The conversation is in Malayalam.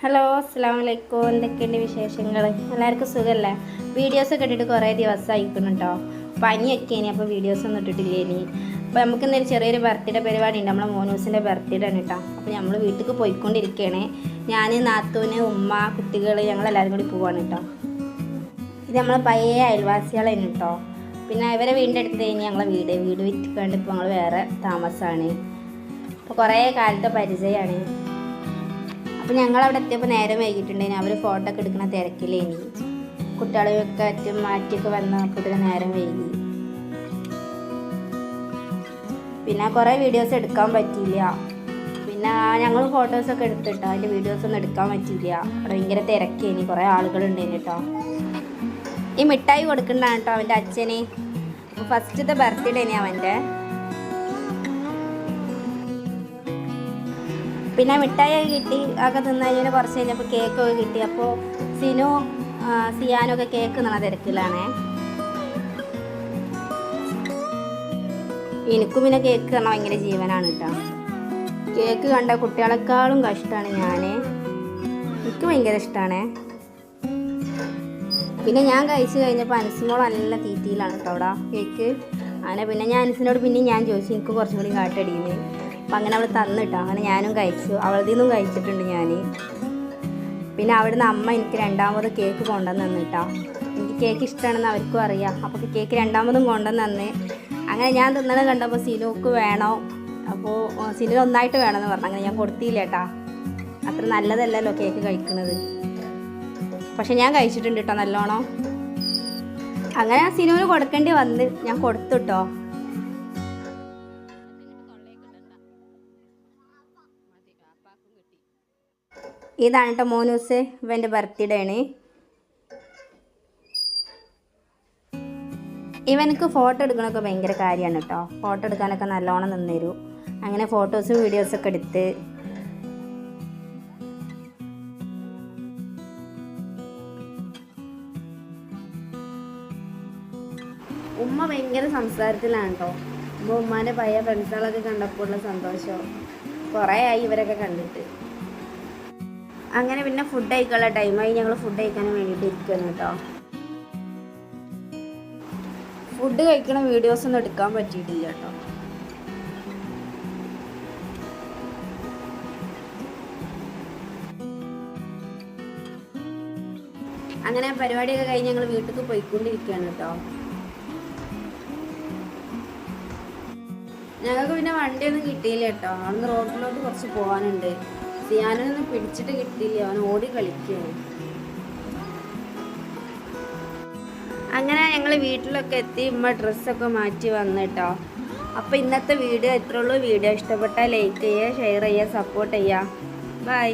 ഹലോ അസ്സാം വലൈക്കും എന്തൊക്കെയുണ്ട് വിശേഷങ്ങൾ എല്ലാവർക്കും സുഖമല്ലേ വീഡിയോസ് ഇട്ടിട്ട് കുറേ ദിവസം കേട്ടോ പനിയൊക്കെ ഇനി അപ്പോൾ വീഡിയോസ് ഒന്നും ഇട്ടിട്ടില്ല ഇനി? അപ്പോൾ നമുക്ക് ഇന്നൊരു ചെറിയൊരു ബർത്ത്ഡേ പരിപാടി ഉണ്ട്. നമ്മളെ മോനൂസിന്റെ ബർത്ത്ഡേ ആണ് കേട്ടോ അപ്പോൾ നമ്മൾ വീട്ടിലേക്ക് പോയിക്കൊണ്ടിരിക്കുകയാണ് ഞാൻ നാത്തൂന് ഉമ്മ കുട്ടികൾ ഞങ്ങളെല്ലാവരും കൂടി പോവാണ് കേട്ടോ ഇത് നമ്മളെ പഴയ അയൽവാസികളാണ് കേട്ടോ പിന്നെ ഇവരെ വീടിന്റെ അടുത്ത് കഴിഞ്ഞ് ഞങ്ങളെ വീട് വീട് വിറ്റ് കണ്ടിപ്പോൾ ഞങ്ങൾ വേറെ താമസമാണ് അപ്പോൾ കുറേ കാലത്തെ പരിചയമാണ് അപ്പോൾ ഞങ്ങൾ അവിടെ എത്തിയപ്പോൾ നേരം വൈകിട്ടുണ്ടായിന്. അവർ ഫോട്ടോ ഒക്കെ എടുക്കുന്ന തിരക്കിലേനി. കുട്ടികളെയൊക്കെ അറ്റും മാറ്റിയൊക്കെ വന്നപ്പോൾ നേരം വൈകി. പിന്നെ കുറേ വീഡിയോസ് എടുക്കാൻ പറ്റിയില്ല. പിന്നെ ഞങ്ങൾ ഫോട്ടോസൊക്കെ എടുത്തിട്ടോ? അതിന്റെ വീഡിയോസ് ഒന്നും എടുക്കാൻ പറ്റിയില്ല. അവിടെ ഭയങ്കര തിരക്കേനി. കുറേ ആളുകളുണ്ടേനി കേട്ടോ ഈ മിഠായി കൊടുക്കണ്ടാണ് കേട്ടോ അവന്റെ അച്ഛന്. ഫസ്റ്റത്തെ ബർത്ത്ഡേ ഇനി അവന്റെ പിന്നെ മിഠായി കിട്ടി ഒക്കെ തിന്നതിന് കുറച്ച് കഴിഞ്ഞപ്പോൾ കേക്കൊക്കെ കിട്ടി. അപ്പോൾ സിനു സിയാനൊക്കെ കേക്ക് നിന്ന തിരക്കിലാണേ. എനിക്കും പിന്നെ കേക്ക് കാരണം ഭയങ്കര ജീവനാണ് കേട്ടോ. കേക്ക് കണ്ട കുട്ടികളെക്കാളും കഷ്ടമാണ് ഞാൻ എനിക്ക് ഭയങ്കര ഇഷ്ടമാണേ പിന്നെ ഞാൻ കഴിച്ചു കഴിഞ്ഞപ്പോൾ അനസിനോട് നല്ല തീറ്റിയിലാണ് കേട്ടോ അവിടെ കേക്ക് അങ്ങനെ പിന്നെ ഞാൻ അനസിനോട് പിന്നെ ഞാൻ ചോദിച്ചു എനിക്ക് കുറച്ചും കൂടി കാട്ടടിയെന്ന് അപ്പം അങ്ങനെ അവൾ തന്നിട്ടോ. അങ്ങനെ ഞാനും കഴിച്ചു. അവളതിൽ നിന്നും കഴിച്ചിട്ടുണ്ട് ഞാൻ പിന്നെ അവിടുന്ന് അമ്മ എനിക്ക് രണ്ടാമത് കേക്ക് കൊണ്ടുവന്ന് തന്നിട്ടോ എനിക്ക് കേക്ക് ഇഷ്ടമാണെന്ന് അവർക്കും അറിയാം. അപ്പോൾ കേക്ക് രണ്ടാമതും കൊണ്ടുവന്ന് തന്ന്. അങ്ങനെ ഞാൻ തിന്നണം കണ്ടപ്പോൾ സിനുക്ക് വേണോ. അപ്പോൾ സിനു ഒന്നായിട്ട് വേണമെന്ന് പറഞ്ഞു. അങ്ങനെ ഞാൻ കൊടുത്തില്ല കേട്ടാ അത്ര നല്ലതല്ലല്ലോ കേക്ക് കഴിക്കുന്നത് പക്ഷെ ഞാൻ കഴിച്ചിട്ടുണ്ട് കേട്ടോ നല്ലോണം. അങ്ങനെ ആ സിനുവിന് കൊടുക്കേണ്ടി വന്ന്. ഞാൻ കൊടുത്തു കേട്ടോ ഇതാണ് കേട്ടോ മോനൂസ് ഇവന്റെ ബർത്ത്ഡേ ആണ്. ഇവനക്ക് ഫോട്ടോ എടുക്കണമൊക്കെ ഭയങ്കര കാര്യമാണ് കേട്ടോ. ഫോട്ടോ എടുക്കാനൊക്കെ നല്ലോണം നിന്നേരും. അങ്ങനെ ഫോട്ടോസും വീഡിയോസൊക്കെ എടുത്ത്. ഉമ്മ ഭയങ്കര സംസാരത്തിലാണ് കേട്ടോ. അപ്പോൾ ഉമ്മാന്റെ പയ്യ ഫ്രണ്ട്സുകളൊക്കെ കണ്ടപ്പോഴുള്ള സന്തോഷം. കുറേ ആയി ഇവരൊക്കെ കണ്ടിട്ട്. അങ്ങനെ പിന്നെ ഫുഡ് കഴിക്കാനുള്ള ടൈമായി ഞങ്ങൾ ഫുഡ് കഴിക്കാൻ വേണ്ടിയിട്ട് ഇരിക്കുന്നു കേട്ടോ. ഫുഡ് കഴിക്കണ വീഡിയോസ് ഒന്നും എടുക്കാൻ പറ്റിയിട്ടില്ല കേട്ടോ. അങ്ങനെ പരിപാടിയൊക്കെ കഴിഞ്ഞ് ഞങ്ങൾ വീട്ടിലേക്ക് പോയിക്കൊണ്ടിരിക്കുകയാണ് കേട്ടോ. ഞങ്ങൾക്ക് പിന്നെ വണ്ടിയൊന്നും കിട്ടിയില്ല കേട്ടോ. അവിടുന്ന് റോഡിലോട്ട് കുറച്ച് പോകാനുണ്ട് സിയാനൊന്നും പിടിച്ചിട്ട് കിട്ടിയില്ല. അവൻ ഓടി കളിക്കുകയാണ്. അങ്ങനെ ഞങ്ങൾ വീട്ടിലൊക്കെ എത്തി. ഉമ്മ ഡ്രസ്സൊക്കെ മാറ്റി വന്നു കേട്ടോ അപ്പോൾ ഇന്നത്തെ വീഡിയോ എത്ര ഉള്ളൂ. വീഡിയോ ഇഷ്ടപ്പെട്ടാൽ ലൈക്ക് ചെയ്യുക ഷെയർ ചെയ്യുക സപ്പോർട്ട് ചെയ്യുക. ബൈ.